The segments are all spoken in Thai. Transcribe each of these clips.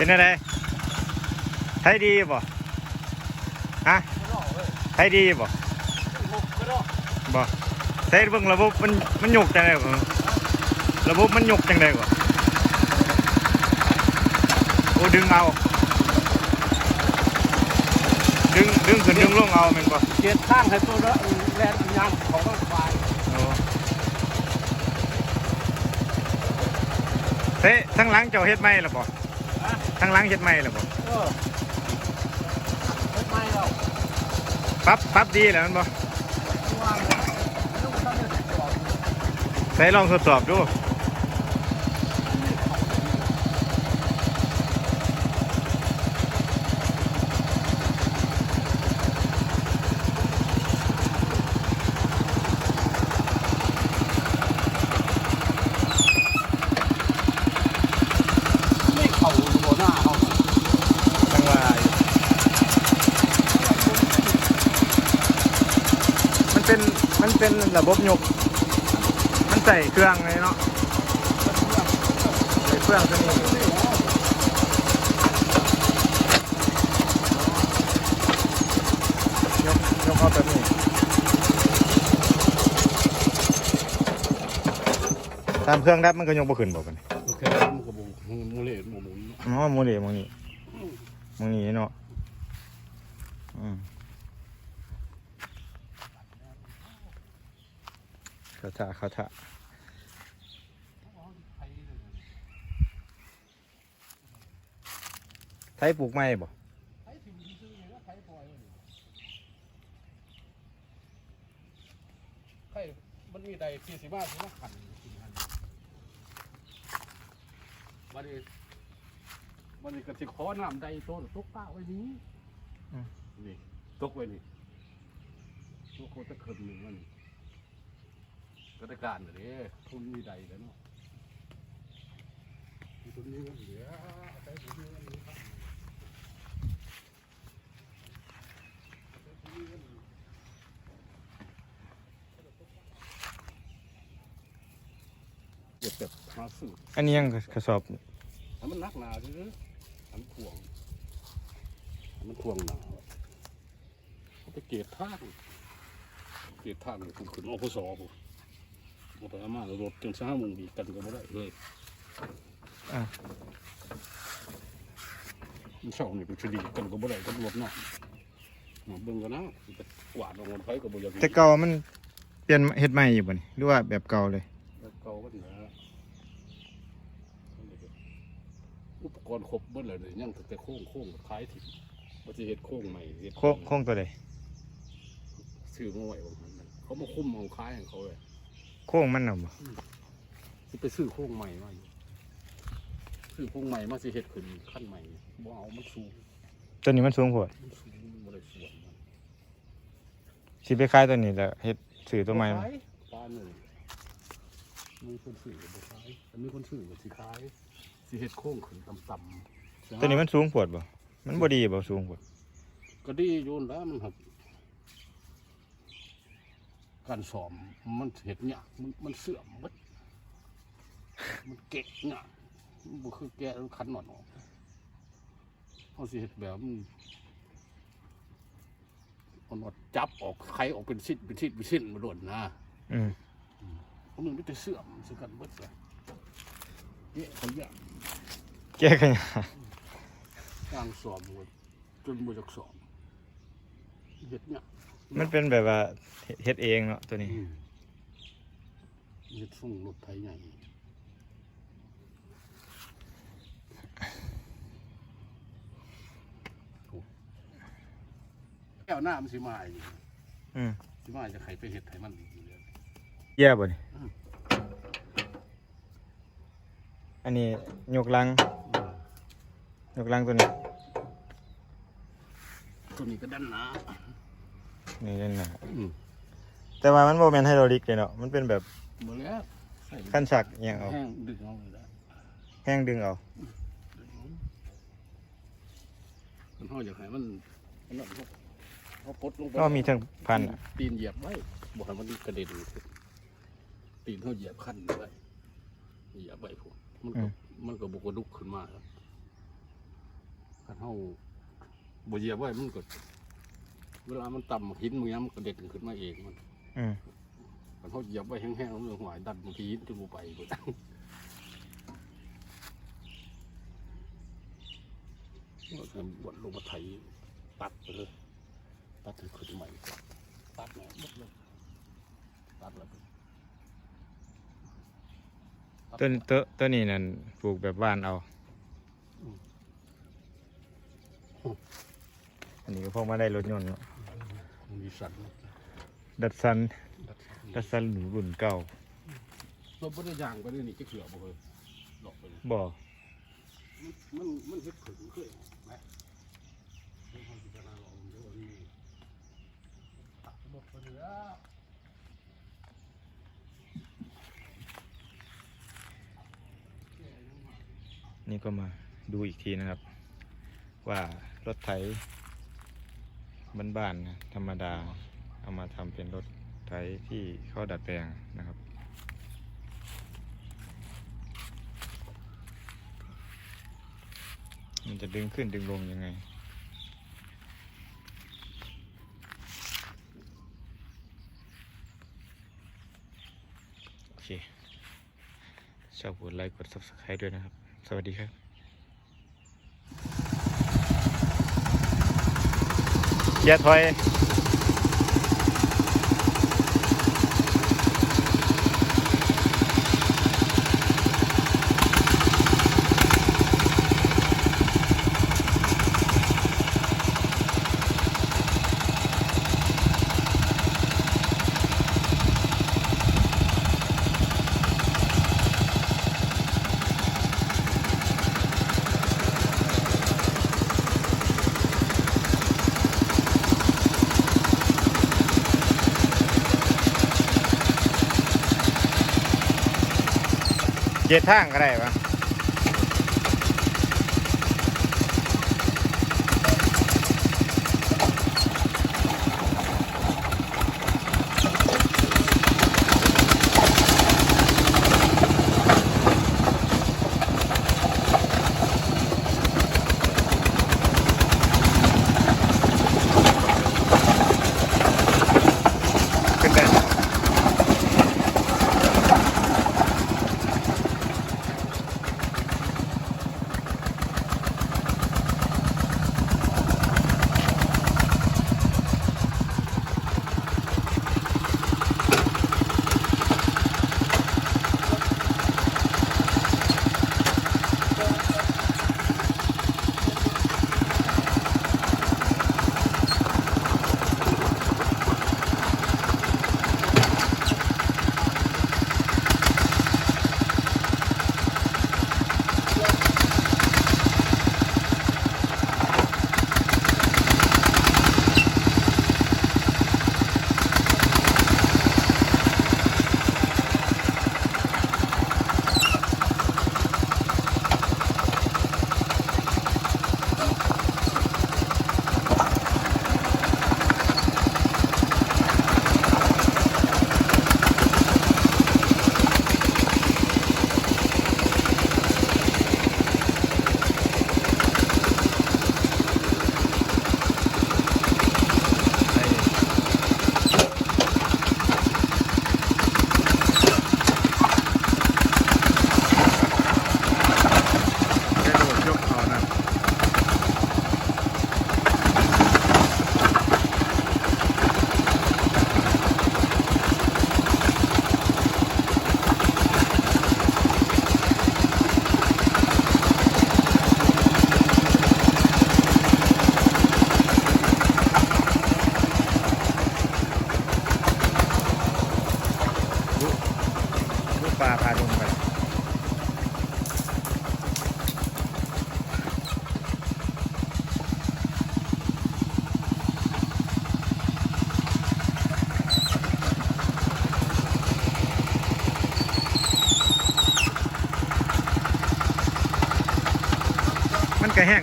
เป็นอะไรไทยดีบ่ฮะไทยดีบ่บ่ใช้เบิ่งระบบมันมันหยกจังไดบ่ระบบมันหยกจังไดบ่โอ้ดึงเอา ดึงดึงขึ้นดึงลงเอาแม่นบ่เกียร์ข้างให้ตัวละแลนยางของรถไฟโอ้เฮ้ยทั้งหลังเจ้าเฮ็ดไหมล่ะบ่ ทั้งหลังเฮ็ดไหมล่ะบ่เออรถไม่เราปรับปรับดีแล้วแมันบ่ตัวลูกต้องเดินต่อใส่ลองทดสอบดู ไม่เข่าโบหน้าเขา จังว่าอยู่มันเป็นมัน เป็นระบบยก มันใส่เครื่องเลยเนาะใส่เครื่องตัวนี้ยกยกเอาแบบนี้ตามเครื่องดับมันก็ยกบ่ขึ้นบ่กันโอเคมันก็บุงมูเลตมูมุนอ๋อโมเดลมองนี้มองนี้เนาะอืม เขาท่าเขาท่าไทยปลูกไม้บ่ใครมันมีใดสี่สิบห้าสิบห้าขันวันนี้วันนี้ก็สิขอน้ำใดโตตกก้าไว้นี้นี่ตกไว้นี่ตกโคตรขึ้นหนึ่งมันก็ ได้การเลยทุนมีใดแล้วเนาะทุนนี้ก็เหลือใช้ทุนนี้ก็เหลือครับเก็บแบบหาสูตรอันนี้ยังกระสอบให้มันนักหนาซื้อให้มันถ่วงให้มันถ่วงหนาเขาไปเกตท่างเกตท่างคุณขึ้นอพสผม เอาไปเอามารถจังช้ามึงดีกันก็ไม่ได้เลยอะ มันเช่านี่กูจะดีกันก็ไม่ได้กันรถเนาะมาเบิ่งกันนะจะกวาดลงบนไฟก็บ่อยากแต่เก่ามันเปลี่ยนเฮ็ดใหม่อยู่บ่นี่หรือว่าแบบเก่าเลย แล้วเก่าก็เหนืออุปกรณ์ครบหมดเลยเนี่ยยังแต่โค้งโค้งๆคล้ายถิ่นว่าจะเฮ็ดโค้งใหม่เฮ็ดโค้งโค้งตัวใด ซื้อมาไว้ของมันเขามาคุ้มเอาคล้ายของเขาเลย โค้งมันน่ะบ่สิไปซื้อโค้งใหม่มาอยู่ซื้อโค้งใหม่มาสิเฮ็ดขึ้นขั้นใหม่บ่เอามันสูงตัวนี้มันสูงโพดมันสูงมันบ่ได้สวนมันสิไปขายตัวนี้แล้วเฮ็ดซื้อตัวใหม่มาขายปานนี่มีคนซื้อก็บ่ขายแต่มีคนซื้อก็สิขายสิเฮ็ดโค้งขึ้นต่ำๆตัวนี้มันสูงโพดบ่มันบ่ดีบ่สูงโพดก็ดีอยู่แล้วมันครับ การสอมมันเห็ดเนี่ยากมันมันเสื่อมหมดมันเกะเนี่ยากมันบ่คือแกะแล้วคันหนอนออกเขาสิเห็ดแบบมันมันเอาจับออกไขออกเป็นชิ้นเป็นชิ้นเป็นชิ้นมาโดนนะอืมเพราะมันไม่ได้เสื่อมสิกันหมดเลยเกะเขาอยากแก้กันยากย่างสอมหมดจนบ่จักสอมเห็ดเนี่ยาก มันเป็นแบบว่าเฮ็ดเองเนาะตัวนี้อืมเฮ็ดส่งรถไถใหญ่โอ้แก้วหน้ามันสิมาอยู่อืมสิมาจะไขไปเห็ดไถมันอีกอยู่เลยแย่บ่นี่อืมอันนี้ยกลังยกลังตัวนี้ตัวนี้ก็ดันหนา นี่เล่นนะอืมแต่ว่ามันบ่แม่นไฮโดรลิกเลยเนาะมันเป็นแบบหมดแล้วใส่ขั้นชักอหย่างเอาแห้งดึงเอาเลยนะแห้งดึงเอาดึงเอามันห่อจากไหนมันมันนั่นเขาเขาปลดลงไปก็มีทั้งพันอะตีนเหยียบไว้บอกให้มันกระเด็นตีนเขาเหยียบขั้นไว้เหยียบไว้พวกมันก็มันก็บกระดุกขึ้นมาครับขันเฮาบ่เหยียบไว้มันก็ เวลามันต่ำหินมันยังมันก็เด็ดขึ้นมาเองมันอืมขันเฮาเหยียบไว้แห้งๆมันหวายดันบางทีหินจะบ่ไปเบิดว่ากันบดลงมาไถตัดไปเลย ตัดให้ขึ้นใหม่ตัดแหน่หมดเลยตัดแล้วก็ตัดต้นต้นต้นนี้นั่นปลูกแบบบ้านเอาอืมอั นนี้ก็พวกมาได้รถยนต์เนาะมีสันดัดซันดัดสันดัดซันหนูรุ่นเก่าเราบ่ได้ย่างไปนี่นี่จะเกลือบ่เคยดอกไปเลยบ่มันมันมันเฮ็ดผึ่งเคยไหมเดี๋ยวเขาพิจารณาลองเดี๋ยววันนี้ตัดหมดไปแล้วนี่ก็มาดูอีกทีนะครับ ว่ารถไถ บ้านๆนะธรรมดาเอามาทำเป็นรถไถที่เขาดัดแปลงนะครับ มันจะดึงขึ้นดึงลงยังไงโอเคชอบกดไลค์กด subscribe ด้วยนะครับ สวัสดีครับ เกี เจ็ดทางก็ได้ปะ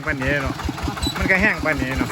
ปานนี้เนาะมันก็แห้งปานนี้เนาะ